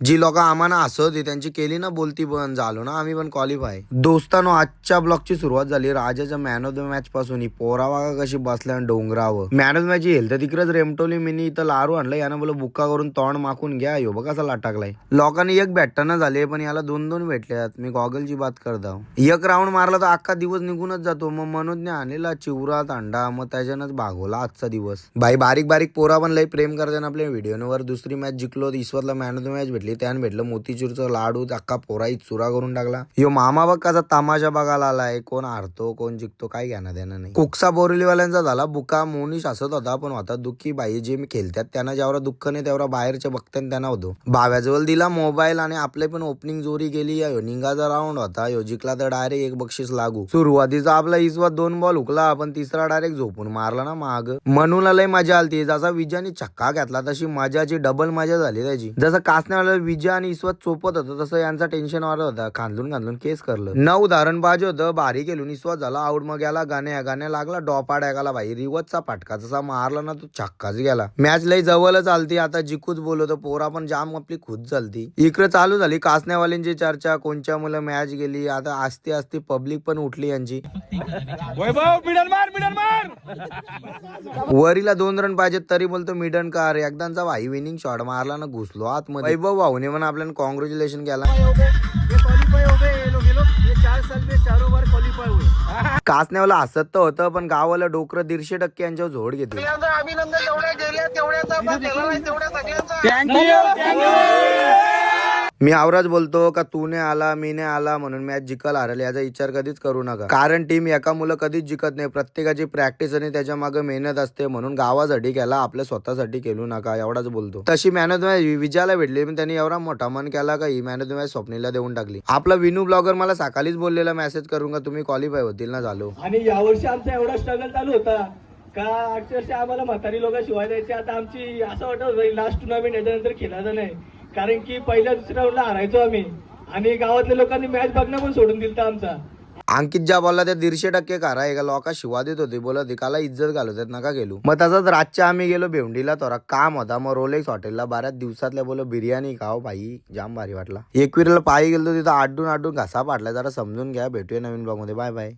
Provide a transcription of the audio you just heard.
जी लोक आम्हाला हसत त्यांची केली ना बोलती पण झालो ना आम्ही पण क्वालिफाय दोस्तानो आजच्या ब्लॉकची सुरुवात झाली. राजाच्या मॅन ऑफ द मॅच पासून ही पोरा कशी बसल्या डोंगरावर मॅन ऑफ द मॅच येईल तर तिकडेच रेमटोली मिनी इथं लारू आणलं यानं बोल बुक्का करून तोंड माखून घ्या. यो बघा कसा लाटाकलाय. लोकांनी एक भेटताना झाले पण याला दोन दोन भेटल्यात. मी गॉगलची बात करता. एक राऊंड मारला तर अख्खा दिवस निघूनच जातो. मग मनोजने आणलेला चिवरा अंडा मग त्याच्यानंच भागवला आजचा दिवस. बाई बारीक बारीक पोरा पण लई प्रेम करते ना आपल्या व्हिडिओवर दुसरी मॅच जिंकलो ईश्वरला मॅन ऑफ द मॅच भेटली. त्यानं भेटलं मोतीचूरचं लाडू अख्खा पोराई चुरा करून टाकला. यो मामा बघ कसा तमाशा बघायला आलाय. कोण हारतो कोण जिंकतो काय घेणं देणं नाही. कुकसा बोरिवलीवाल्यांचा झाला बुका मोनिश हसत होता पण होता दुःखी बाई जे मी खेळतात त्यांना जेवढा दुःख नाही तेवढा बाहेरच्या बघताना त्यांना होतो. भाव्याजवळ दिला मोबाईल आणि आपले पण ओपनिंग जोरी गेली या निंगाचा राऊंड होता. यो जिंकला तर डायरेक्ट एक बक्षीस लागू. सुरुवातीचा आपला इसवा दोन बॉल हुकला पण तिसरा डायरेक्ट झोपून मारला ना माग. म्हणून लय मजा आलती. जसा विजयाने छक्का घेतला तशी मजाची डबल मजा झाली त्याची. जसं विजय आणि इसवत चोपत होतं. तसं यांचा टेन्शन वाढत होता. खांदून खांदून केस करलं. नऊ धारण बाजे होतं. भारी केलून इसवत झाला. आऊट मग गेला गाण्या गाण्या लागला. डॉपा डायगाला भाई. रिवतचा फाटका जसा मारला ना तो छक्काच गेला. मॅच लय जवळच आलती आता जिकूच बोलवतो. पोरा पण जाम आपली खुद झालती इकडे चालू झाली. कासण्यावाल्यांची चर्चा. कोणच्या मुलं मॅच गेली? आता आस्ते आस्ते पब्लिक पण उठली यांची. वरीला दोन रन पाहिजेत तरी बोलतो मिडन कार. एकदाचा भाई विनिंग शॉट मारला ना घुसलो आतमध्ये. वैभव भाऊने पण आपल्याला कॉंग्रॅच्युलेशन केला. क्वालिफाई हो गए ये लोग ये लोग ये चार साल में चारों बार क्वालिफाई हुए कासण्यावाला हसत तर होतं पण गावाला डोकरं दीडशे टक्के यांच्यावर झोड घेते अभिनंदन जेवढ्या गेल्या तेवढ्याचा पण केला नाही तेवढ्या सगळ्यांचा. मी आवराज बोलतो का तू ने आला मी ने आला म्हणून मॅच जिकल हरल याचा विचार कधीच करू नका. कारण टीम एका मुलं कधीच जिंकत नाही. प्रत्येकाची प्रॅक्टिस आणि त्याच्यामागे मेहनत असते म्हणून गावासाठी केला आपल्या स्वतःसाठी केलू नका एवढाच बोलतो. तशी मॅनेज विजयाला भेटली पण त्यांनी एवढा मोठा मन केला का ही मॅनेज मॅच स्वप्नीला देऊन टाकली. आपला विनू ब्लॉगर मला सकाळीच बोललेला मेसेज करून का तुम्ही क्वालिफाय होतील ना झालो. आणि यावर्षी आमचा एवढा स्ट्रगल चालू होता. का अक्षरशः आम्हाला म्हातारी लोक शिवाय द्यायचे. आता आमची असं वाटत लास्ट टुर्नामेंट याच्यानंतर खेळायचं नाही. कारण की पहिल्या दुसऱ्या राऊंडला हारायचो आम्ही. आणि गावातल्या लोकांनी मॅच बघणं पण सोडून दिलं आमचा. अंकित ज्या बोलला त्या दीडशे टक्के करा एका लोका शिवा देत होते बोलत एकाला इज्जत घालवतात नका गेलो. मग तसंच रातच्या आम्ही गेलो भेवंडीला तोरा काम होता मग रोलेक्स हॉटेलला बऱ्याच दिवसातल्या बोलो बिर्याणी खाव भाई जाम भारी वाटला. एकवीरला पायी गेलो तिथं आडून आडून घासा पाडला जरा समजून घ्या भेटूया नवीन ब्लॉगमध्ये. Bye bye